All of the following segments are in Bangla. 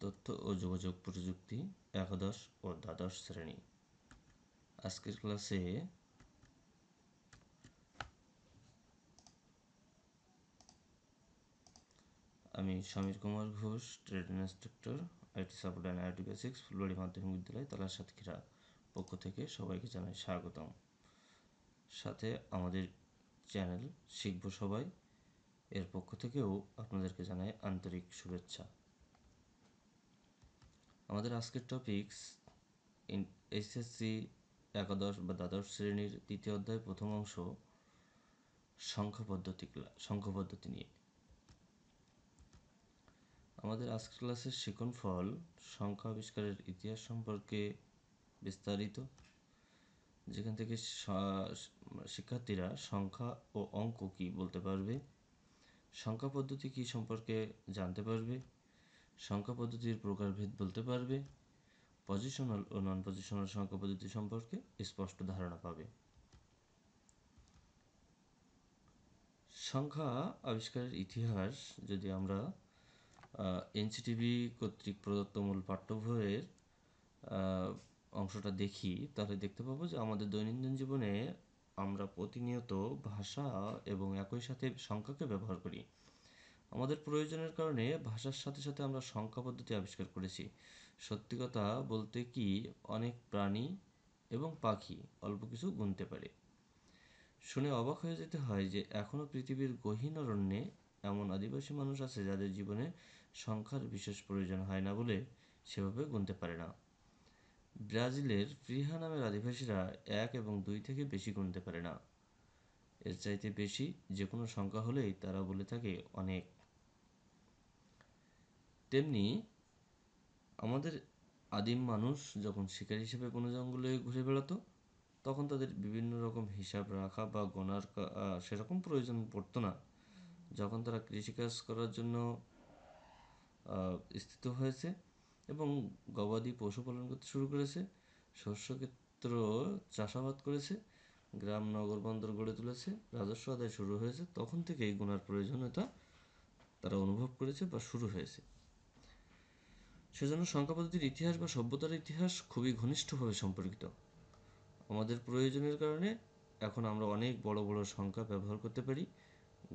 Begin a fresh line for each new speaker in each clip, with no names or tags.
তথ্য ও যোগাযোগ প্রযুক্তি একাদশ ও দ্বাদশ শ্রেণি। আজকের ক্লাসে আমি Samir Kumar Ghosh, trade instructor, IT support and IT basics Phulbari মাধ্যমিক বিদ্যালয় তালার সাতক্ষীরা পক্ষ থেকে সবাইকে জানাই স্বাগতম। সাথে আমাদের চ্যানেল শিখব সবাই। এর পক্ষ থেকেও আপনাদেরকে জানাই আন্তরিক শুভেচ্ছা। আমাদের আজকের টপিকস এসএসসি একাদশ বা দ্বাদশ শ্রেণির তৃতীয় অধ্যায় প্রথম অংশ, সংখ্যা পদ্ধতি সংখ্যা পদ্ধতি নিয়ে। আমাদের আজকের ক্লাসের শিখন ফল সংখ্যা আবিষ্কারের ইতিহাস সম্পর্কে বিস্তারিত, যেখান থেকে শিক্ষার্থীরা সংখ্যা ও অঙ্ক কি বলতে পারবে, সংখ্যা পদ্ধতি কি সম্পর্কে জানতে পারবে সংখ্যা পদ্ধতির প্রকারভেদ বলতে পারবে পজিশনাল ও নন পজিশনাল সংখ্যা পদ্ধতি সম্পর্কে স্পষ্ট ধারণা পাবে। সংখ্যা আবিষ্কারের ইতিহাস যদি আমরা এনসিটিভি কর্তৃক প্রদত্ত মূল পাঠ্য বইয়ের অংশটা দেখি, তাহলে দেখতে পাবো যে আমাদের দৈনন্দিন জীবনে আমরা প্রতিনিয়ত ভাষা এবং একই সাথে সংখ্যাকে ব্যবহার করি। আমাদের প্রয়োজনের কারণে ভাষার সাথে সাথে আমরা সংখ্যা পদ্ধতি আবিষ্কার করেছি। সত্যি কথা বলতে কি, অনেক প্রাণী এবং পাখি অল্প কিছু গুনতে পারে। শুনে অবাক হয়ে যেতে হয় যে এখনও পৃথিবীর গহীন অরণ্যে এমন আদিবাসী মানুষ আছে যাদের জীবনে সংখ্যার বিশেষ প্রয়োজন হয় না বলে সেভাবে গুনতে পারে না। ব্রাজিলের ফ্রিহা নামের আদিবাসীরা এক এবং দুই থেকে বেশি গুনতে পারে না। এর চাইতে বেশি যে কোনো সংখ্যা হলেই তারা বলে থাকে অনেক। তেমনি আমাদের আদিম মানুষ যখন শিকার হিসেবে কোনো জঙ্গলে ঘুরে বেড়াতো, তখন তাদের বিভিন্ন রকম হিসাব রাখা বা গোনার সেরকম প্রয়োজন পড়তো না। যখন তারা কৃষিকাজ করার জন্য স্থিত হয়েছে এবং গবাদি পশুপালন করতে শুরু করেছে শস্যক্ষেত্র চাষাবাদ করেছে, গ্রাম, নগর বন্দর গড়ে তুলেছে, রাজস্ব আদায় শুরু হয়েছে, তখন থেকেই গুণার প্রয়োজনীয়তা তারা অনুভব করেছে বা শুরু হয়েছে। সেজন্য সংখ্যা পদ্ধতির ইতিহাস বা সভ্যতার ইতিহাস খুবই ঘনিষ্ঠভাবে সম্পর্কিত। আমাদের প্রয়োজনের কারণে এখন আমরা অনেক বড় বড় সংখ্যা ব্যবহার করতে পারি,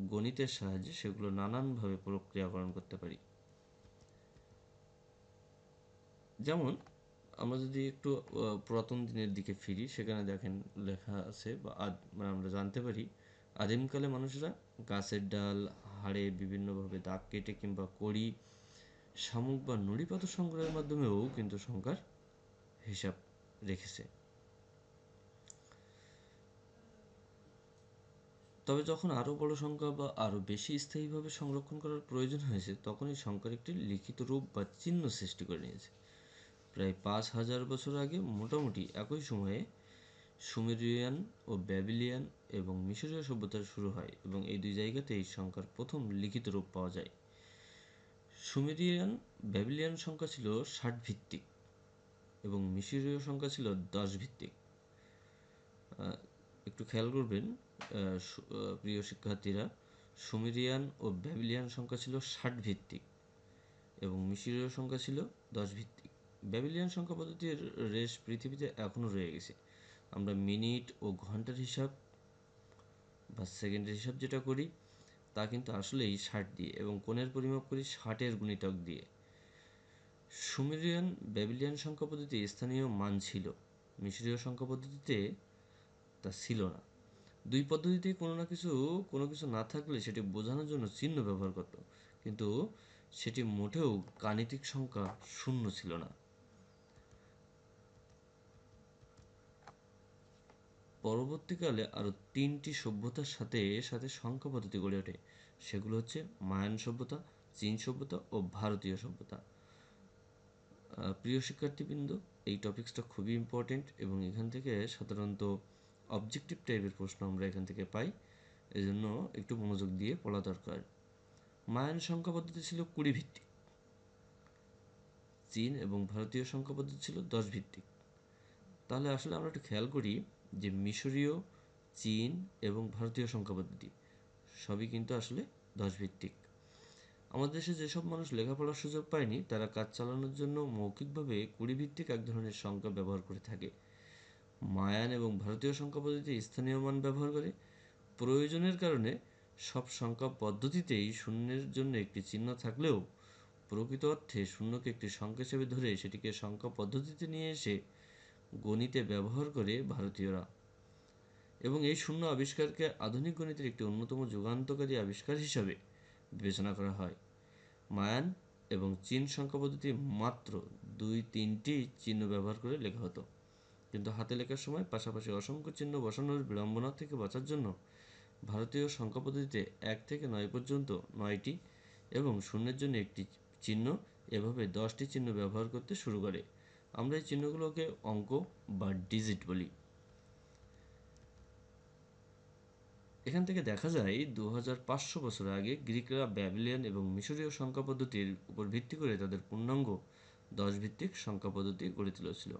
গণিতের সাহায্যে সেগুলো নানানভাবে প্রক্রিয়াকরণ করতে পারি। যেমন, আমরা যদি একটু পুরাতন দিনের দিকে ফিরি, সেখানে দেখেন লেখা আছে বা মানে আমরা জানতে পারি, আদিমকালে মানুষরা গাছের ডাল, হাড়ে বিভিন্নভাবে দাগ কেটে কিংবা কড়ি শামুক বা নুড়ি পাথর সংগ্রহের মাধ্যমেও কিন্তু সংখ্যার হিসাব রেখেছে। তবে যখন আরও বড় সংখ্যা বা আরও বেশি স্থায়ীভাবে সংরক্ষণ করার প্রয়োজন হয়েছে তখন এই সংখ্যার একটি লিখিত রূপ বা চিহ্ন সৃষ্টি করে নিয়েছে। প্রায় পাঁচ হাজার বছর আগে মোটামুটি একই সময়ে সুমেরিয়ান ও ব্যাবিলিয়ান এবং মিশরীয় সভ্যতার শুরু হয় এবং এই দুই জায়গাতে এই সংখ্যার প্রথম লিখিত রূপ পাওয়া যায়। সুমেরিয়ান ব্যাবিলিয়ান সংখ্যা ছিল ষাট ভিত্তিক এবং মিশরীয় সংখ্যা ছিল দশ ভিত্তিক। একটু খেয়াল করবেন প্রিয় শিক্ষার্থীরা, সুমেরিয়ান ও ব্যাবিলিয়ান সংখ্যা ছিল ষাট ভিত্তিক এবং মিশরীয় সংখ্যা ছিল দশ ভিত্তিক। ব্যাবিলিয়ান সংখ্যা পদ্ধতির রেশ পৃথিবীতে এখনও রয়ে গেছে। আমরা মিনিট ও ঘণ্টার হিসাব বা সেকেন্ডের হিসাব যেটা করি তা কিন্তু আসলেই ষাট দিয়ে এবং কোণের পরিমাপ করি ষাটের গুণিতক দিয়ে। সুমেরিয়ান ব্যাবিলিয়ান সংখ্যা পদ্ধতি স্থানীয় মান ছিল। মিশরীয় সংখ্যা পদ্ধতিতে তা ছিল না। দুই পদ্ধতিতেই কোনো না কিছু, কোনো কিছু না থাকলে সেটি বোঝানোর জন্য চিহ্ন ব্যবহার করত। কিন্তু সেটি মোটেও গাণিতিক সংখ্যা শূন্য ছিল না। পরবর্তীকালে আরও তিনটি সভ্যতার সাথে সাথে সংখ্যা পদ্ধতি গড়ে ওঠে। সেগুলো হচ্ছে মায়ান সভ্যতা, চীন সভ্যতা ও ভারতীয় সভ্যতা। প্রিয় শিক্ষার্থীবৃন্দ, এই টপিক্সটা খুবই ইম্পর্টেন্ট এবং এখান থেকে সাধারণত অবজেক্টিভ টাইপের প্রশ্ন আমরা এখান থেকে পাই। এজন্য একটু মনোযোগ দিয়ে পড়া দরকার। মায়ান সংখ্যা পদ্ধতি ছিল কুড়ি ভিত্তিক। চীন এবং ভারতীয় সংখ্যা পদ্ধতি ছিল দশ ভিত্তিক। তাহলে আসলে আমরা একটু খেয়াল করি যে মিশরীয়, চীন এবং ভারতীয় সংখ্যা পদ্ধতি সবই কিন্তু আসলে দশ ভিত্তিক আমাদের দেশে যেসব মানুষ লেখাপড়ার সুযোগ পায়নি, তারা কাজ চালানোর জন্য মৌখিকভাবে কুড়ি ভিত্তিক এক ধরনের সংখ্যা ব্যবহার করে থাকে। মায়ান এবং ভারতীয় সংখ্যা পদ্ধতি স্থানীয় মান ব্যবহার করে। প্রয়োজনের কারণে সব সংখ্যা পদ্ধতিতেই শূন্যের জন্য একটি চিহ্ন থাকলেও প্রকৃত অর্থে শূন্যকে একটি সংখ্যা হিসেবে ধরে সেটিকে সংখ্যা পদ্ধতিতে নিয়ে এসে গণিতে ব্যবহার করে ভারতীয়রা। এবং এই শূন্য আবিষ্কারকে আধুনিক গণিতের একটি অন্যতম যুগান্তকারী আবিষ্কার হিসাবে বিবেচনা করা হয়। মায়ান এবং চীন সংখ্যা পদ্ধতি মাত্র দুই তিনটি চিহ্ন ব্যবহার করে লেখা হতো। কিন্তু হাতে লেখার সময় পাশাপাশি অসংখ্য চিহ্ন বসানোর বিড়ম্বনা থেকে বাঁচার জন্য ভারতীয় সংখ্যা পদ্ধতিতে এক থেকে নয় পর্যন্ত নয়টি এবং শূন্যের জন্য একটি চিহ্ন, এভাবে দশটি চিহ্ন ব্যবহার করতে শুরু করে। আমরা এই চিহ্নগুলোকে অঙ্ক বা ডিজিট বলি। এখান থেকে দেখা যায় দু হাজার পাঁচশো বছর আগে গ্রিকরা ব্যাবিলিয়ান এবং মিশরীয় সংখ্যা পদ্ধতির উপর ভিত্তি করে তাদের পূর্ণাঙ্গ দশ ভিত্তিক সংখ্যা পদ্ধতি গড়ে তুলেছিল।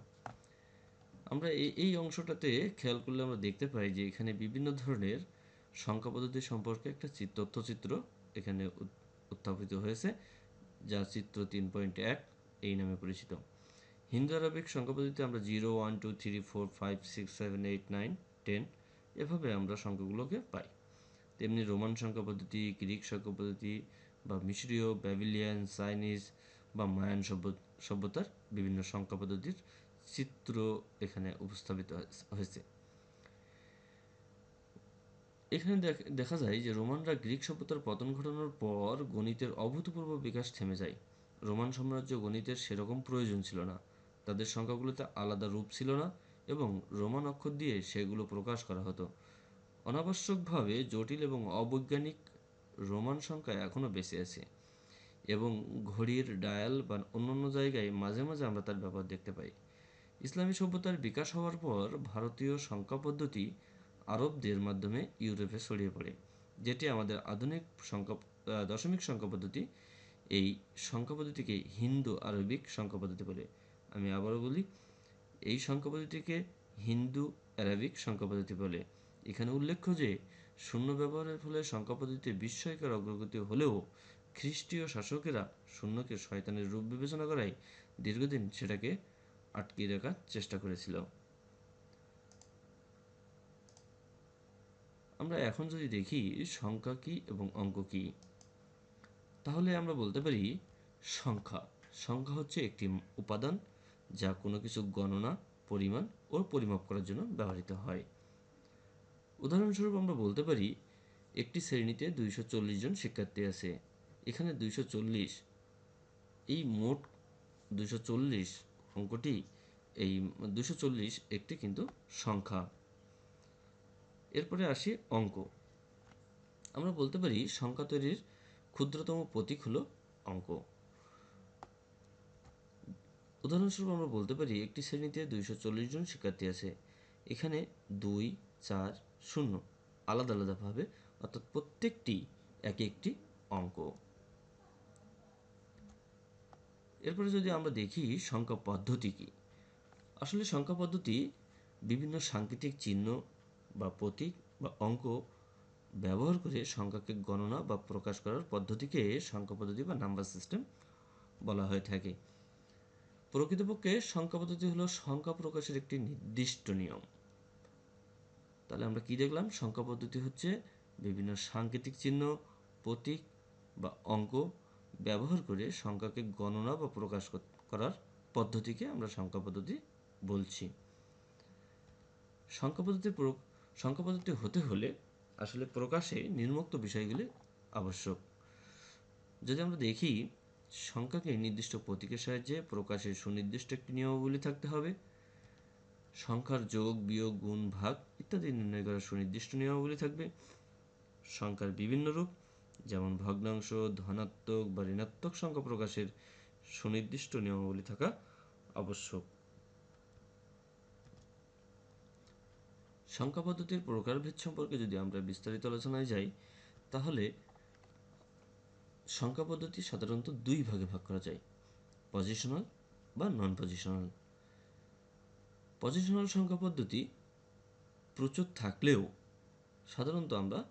আমরা এই এই অংশটাতে খেয়াল করলে আমরা দেখতে পাই যে এখানে বিভিন্ন ধরনের সংখ্যা পদ্ধতি সম্পর্কে একটা তথ্যচিত্র এখানে উত্থাপিত হয়েছে, যা চিত্র তিন পয়েন্ট এক এই নামে পরিচিত। হিন্দু আরবিক সংখ্যা পদ্ধতিতে আমরা zero, one, two, three, four, five, six, seven, eight, nine, ten এভাবে আমরা সংখ্যাগুলোকে পাই। তেমনি রোমান সংখ্যা পদ্ধতি গ্রিক সংখ্যা পদ্ধতি বা মিশরীয়, ব্যাবিলিয়ান, চাইনিজ বা মায়ান সভ্য, সভ্যতার বিভিন্ন সংখ্যা পদ্ধতির চিত্র এখানে উপস্থাপিত হয়েছে। এখানে দেখা যায় যে রোমানরা গ্রিক সভ্যতার পতন ঘটানোর পর গণিতের অভূতপূর্ব বিকাশ থেমে যায়। রোমান সাম্রাজ্য গণিতের সেরকম প্রয়োজন ছিল না। তাদের সংখ্যাগুলোতে আলাদা রূপ ছিল না এবং রোমান অক্ষর দিয়ে সেগুলো প্রকাশ করা হতো। অনাবশ্যকভাবে জটিল এবং অবৈজ্ঞানিক রোমান সংখ্যা এখনও বেঁচে আছে এবং ঘড়ির ডায়াল বা অন্যান্য জায়গায় মাঝে মাঝে আমরা তার ব্যবহার দেখতে পাই। ইসলামী সভ্যতার বিকাশ হওয়ার পর ভারতীয় সংখ্যা পদ্ধতি আরবদের মাধ্যমে ইউরোপে ছড়িয়ে পড়ে, যেটি আমাদের আধুনিক সংখ্যা দশমিক সংখ্যা পদ্ধতি, এই সংখ্যা পদ্ধতিকে হিন্দু আরবিক সংখ্যা পদ্ধতি বলে। আমি আবারও বলি, এই সংখ্যা পদ্ধতিকে হিন্দু অ্যারাবিক সংখ্যা পদ্ধতি বলে। এখানে উল্লেখ্য যে, শূন্য ব্যবহারের ফলে সংখ্যা পদ্ধতিতে বিস্ময়কর অগ্রগতি হলেও খ্রিস্টীয় শাসকেরা শূন্যকে শয়তানের রূপ বিবেচনা করায় দীর্ঘদিন সেটাকে আটকিয়ে রাখার চেষ্টা করেছিল। আমরা এখন যদি দেখি, সংখ্যা কী এবং অঙ্ক কী? তাহলে আমরা বলতে পারি, সংখ্যা। সংখ্যা হচ্ছে একটি উপাদান যা কোনো কিছু গণনা, পরিমাণ ও পরিমাপ করার জন্য ব্যবহৃত হয়। উদাহরণস্বরূপ আমরা বলতে পারি, একটি শ্রেণীতে দুইশো চল্লিশ জন শিক্ষার্থী আছে। এখানে দুইশো চল্লিশ, এই মোট দুইশো চল্লিশ অঙ্কটি, এই দুশো চল্লিশ একটি কিন্তু সংখ্যা। এরপরে আসি অঙ্ক। আমরা বলতে পারি, সংখ্যা তৈরির ক্ষুদ্রতম প্রতীক হলো অঙ্ক। উদাহরণস্বরূপ আমরা বলতে পারি, একটি শ্রেণীতে দুইশো চল্লিশ জন শিক্ষার্থী আছে। এখানে দুই, চার, শূন্য আলাদা আলাদাভাবে অর্থাৎ প্রত্যেকটি এক একটি অঙ্ক। এরপরে যদি আমরা দেখি সংখ্যা পদ্ধতি কী? আসলে সংখ্যা পদ্ধতি বিভিন্ন সাংকেতিক চিহ্ন বা প্রতীক বা অঙ্ক ব্যবহার করে সংখ্যাকে গণনা বা প্রকাশ করার পদ্ধতিকে সংখ্যা পদ্ধতি বা নাম্বার সিস্টেম বলা হয়ে থাকে। প্রকৃতপক্ষে সংখ্যা পদ্ধতি হলো সংখ্যা প্রকাশের একটি নির্দিষ্ট নিয়ম। তাহলে আমরা কি দেখলাম? সংখ্যা পদ্ধতি হচ্ছে বিভিন্ন সাংকেতিক চিহ্ন, প্রতীক বা অঙ্ক ব্যবহার করে সংখ্যাকে গণনা বা প্রকাশ করার পদ্ধতিকে আমরা সংখ্যা পদ্ধতি বলছি। সংখ্যা পদ্ধতি সংখ্যা পদ্ধতি হতে হলে আসলে প্রকাশে নির্মুক্ত বিষয়গুলি আবশ্যক। যদি আমরা দেখি সংখ্যাকে নির্দিষ্ট প্রতীকের সাহায্যে প্রকাশের সুনির্দিষ্ট একটি নিয়মাবলী থাকতে হবে। সংখ্যার যোগ, বিয়োগ, গুণ, ভাগ ইত্যাদি নির্ণয় করার সুনির্দিষ্ট নিয়মাবলী থাকবে। সংখ্যার বিভিন্ন রূপ, যেমন ভগ্নাংশ, ধনাত্মক বা ঋণাত্মক সংখ্যা প্রকাশের সুনির্দিষ্ট নিয়মাবলী থাকা আবশ্যক। সংখ্যা পদ্ধতির প্রকারভেদ সম্পর্কে যদি আমরা বিস্তারিত আলোচনায় যাই, তাহলে সংখ্যা পদ্ধতি সাধারণত দুই ভাগে ভাগ করা যায় পজিশনাল বা নন পজিশনাল পজিশনাল সংখ্যা পদ্ধতি প্রচুর থাকলেও সাধারণত আমরা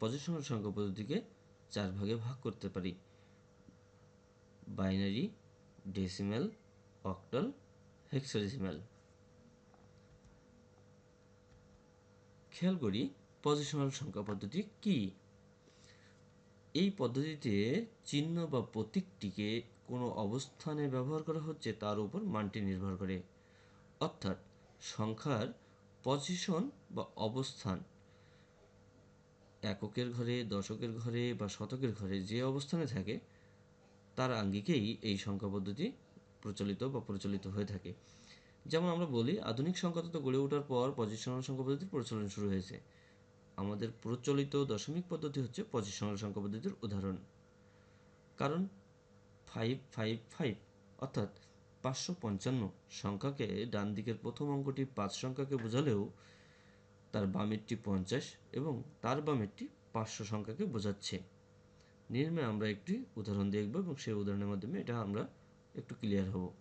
পজিশনাল সংখ্যা পদ্ধতিকে চার ভাগে ভাগ করতে পারি। বাইনারি ডেসিমেল অক্টাল হেক্সাডেসিমেল খেয়াল করি পজিশনাল সংখ্যা পদ্ধতি কি? এই পদ্ধতিতে চিহ্ন বা প্রতীকটিকে কোনো অবস্থানে ব্যবহার করা হচ্ছে তার উপর মানটি নির্ভর করে। অর্থাৎ সংখ্যার পজিশন বা অবস্থান এককের ঘরে, দশকের ঘরে বা শতকের ঘরে যে অবস্থানে থাকে, তার আঙ্গিকেই এই সংখ্যা পদ্ধতি প্রচলিত বা প্রচলিত হয়ে থাকে। যেমন আমরা বলি, আধুনিক সংখ্যা তত্ত্ব গড়ে ওঠার পর পজিশনাল সংখ্যা পদ্ধতির প্রচলন শুরু হয়েছে। আমাদের প্রচলিত দশমিক পদ্ধতি হচ্ছে পজিশনাল সংখ্যা পদ্ধতির উদাহরণ। কারণ ফাইভ ফাইভ ফাইভ অর্থাৎ পাঁচশো পঞ্চান্ন সংখ্যাকে ডান দিকের প্রথম অঙ্কটি পাঁচ সংখ্যাকে বোঝালেও তার বামেরটি পঞ্চাশ এবং তার বামেরটি পাঁচশো সংখ্যাকে বোঝাচ্ছে। নির্মে আমরা একটি উদাহরণ দেখব এবং সেই উদাহরণের মাধ্যমে এটা আমরা একটু ক্লিয়ার হব।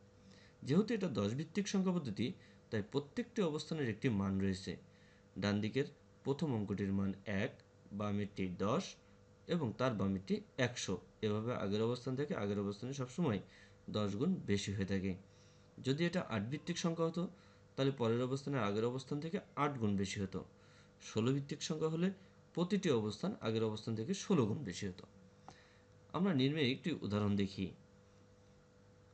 যেহেতু এটা দশ ভিত্তিক সংখ্যা পদ্ধতি, তাই প্রত্যেকটি অবস্থানের একটি মান রয়েছে। ডান দিকের প্রথম অঙ্কটির মান এক বামেরটি দশ এবং তার বামেরটি একশো। এভাবে আগের অবস্থান থেকে আগের অবস্থানে সবসময় দশ গুণ বেশি হয়ে থাকে। যদি এটা আট ভিত্তিক সংখ্যা হতো, তাহলে পরের অবস্থানে আগের অবস্থান থেকে আট গুণ বেশি হতো। ষোলো ভিত্তিক সংখ্যা হলে প্রতিটি অবস্থান আগের অবস্থান থেকে ষোলো গুণ বেশি হতো। আমরা নির্মে একটি উদাহরণ দেখি।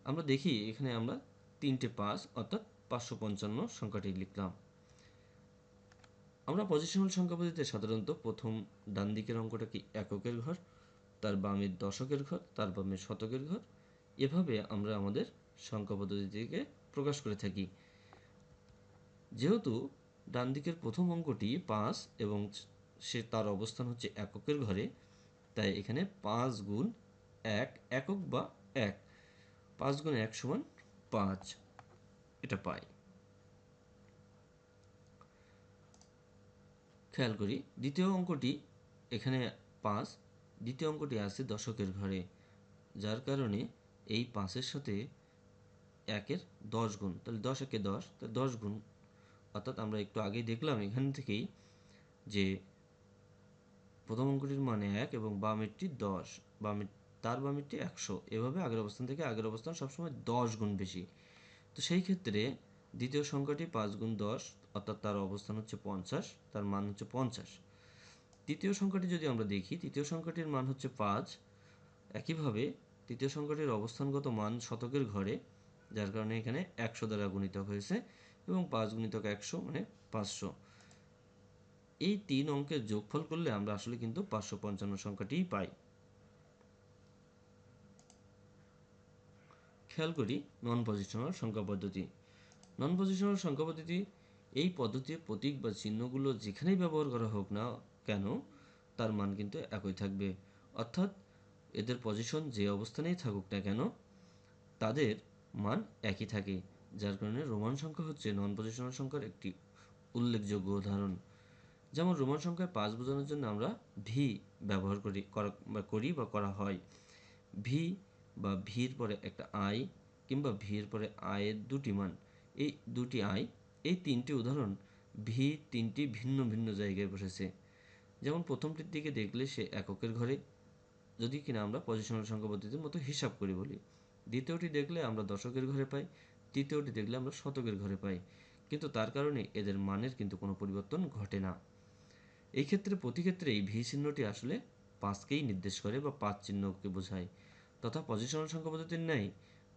আমরা দেখি এখানে আমরা তিনটে পাঁচ অর্থাৎ পাঁচশো পঞ্চান্ন সংখ্যাটি লিখলাম। আমরা পজিশনাল সংখ্যা পদ্ধতিতে সাধারণত প্রথম ডান দিকের অঙ্কটা কি এককের ঘর, তার বামের দশকের ঘর, তার বামের শতকের ঘর, এভাবে আমরা আমাদের সংখ্যা পদ্ধতিটিকে প্রকাশ করে থাকি। যেহেতু ডান দিকের প্রথম অঙ্কটি পাঁচ এবং সে তার অবস্থান হচ্ছে এককের ঘরে, তাই এখানে পাঁচ গুণ এক, একক বা এক, পাঁচ গুণ এক সমান পাঁচ, এটা পাই। খেয়াল করি, দ্বিতীয় অঙ্কটি এখানে পাঁচ, দ্বিতীয় অঙ্কটি আছে দশকের ঘরে, যার কারণে এই পাঁচের সাথে একের দশ গুণ, তাহলে দশ একে দশ, তাহলে দশ গুণ। অর্থাৎ আমরা একটু আগেই দেখলাম এখান থেকেই যে প্রথম অঙ্কটির মানে এক এবং বামেরটি দশ, বামের, তার বামেরটি একশো। এভাবে আগের অবস্থান থেকে আগের অবস্থান সবসময় দশ গুণ বেশি। তো সেই ক্ষেত্রে দ্বিতীয় সংখ্যাটি পাঁচ গুণ দশ অর্থাৎ তার অবস্থান হচ্ছে পঞ্চাশ, তার মান হচ্ছে পঞ্চাশ। তৃতীয় সংখ্যাটি যদি আমরা দেখি, তৃতীয় সংখ্যাটির মান হচ্ছে পাঁচ। একইভাবে তৃতীয় সংখ্যাটির অবস্থানগত মান শতকের ঘরে, যার কারণে এখানে একশো দ্বারা গুণিত হয়েছে এবং পাঁচ গুণিতক একশো মানে পাঁচশো। এই তিন অঙ্কের যোগফল করলে আমরা আসলে কিন্তু পাঁচশো পঞ্চান্ন সংখ্যাটিই পাই। খেয়াল করি নন পজিশনাল সংখ্যা পদ্ধতি। নন পজিশনাল সংখ্যা পদ্ধতি এই পদ্ধতির প্রতীক বা চিহ্নগুলো যেখানেই ব্যবহার করা হোক না কেন, তার মান কিন্তু একই থাকবে। অর্থাৎ এদের পজিশন যে অবস্থানেই থাকুক না কেন, তাদের মান একই থাকে, যার কারণে রোমান সংখ্যা হচ্ছে নন পজিশনাল সংখ্যার একটি উল্লেখযোগ্য উদাহরণ। যেমন রোমান সংখ্যায় পাঁচ বোঝানোর জন্য আমরা ভি ব্যবহার করি করি, বা করা হয়। ভি বা ভির পরে একটা আই কিংবা ভির পরে আয়ের দুটি মান। এই দুটি আই এই তিনটি উদাহরণ ভি তিনটি ভিন্ন ভিন্ন জায়গায় বসেছে। যেমন প্রথমটির দিকে দেখলে সে এককের ঘরে, যদি কিনা আমরা পজিশনাল সংখ্যা পদ্ধতির মতো হিসাব করি বলি। দ্বিতীয়টি দেখলে আমরা দশকের ঘরে পাই, তৃতীয়টি দেখলে আমরা শতকের ঘরে পাই। কিন্তু তার কারণে এদের মানের কিন্তু কোনো পরিবর্তন ঘটে না। এই ক্ষেত্রে প্রতি ক্ষেত্রে এই ভি চিহ্নটি আসলে পাঁচকেই নির্দেশ করে বা পাঁচ চিহ্নকে বোঝায়। তথা পজিশনাল সংখ্যা পদ্ধতির ন্যায়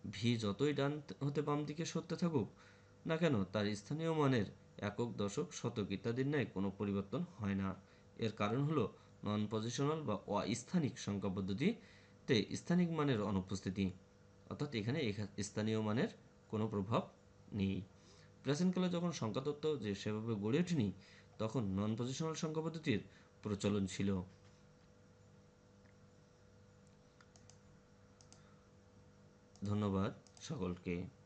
ভি যতই ডান হতে বাম দিকে সরতে থাকুক না কেন, তার স্থানীয় মানের একক দশক শতক ইত্যাদির ন্যায় কোনো পরিবর্তন হয় না। এর কারণ হলো নন পজিশনাল বা অস্থানিক সংখ্যা পদ্ধতিতে স্থানিক মানের অনুপস্থিতি। অর্থাৎ এখানে স্থানীয় মানের কোনো প্রভাব নেই। প্রাচীনকালে যখন সংখ্যাতত্ত্ব যে সেভাবে গড়ে ওঠেনি, তখন নন পজিশনাল সংখ্যা পদ্ধতির প্রচলন ছিল। ধন্যবাদ সকলকে।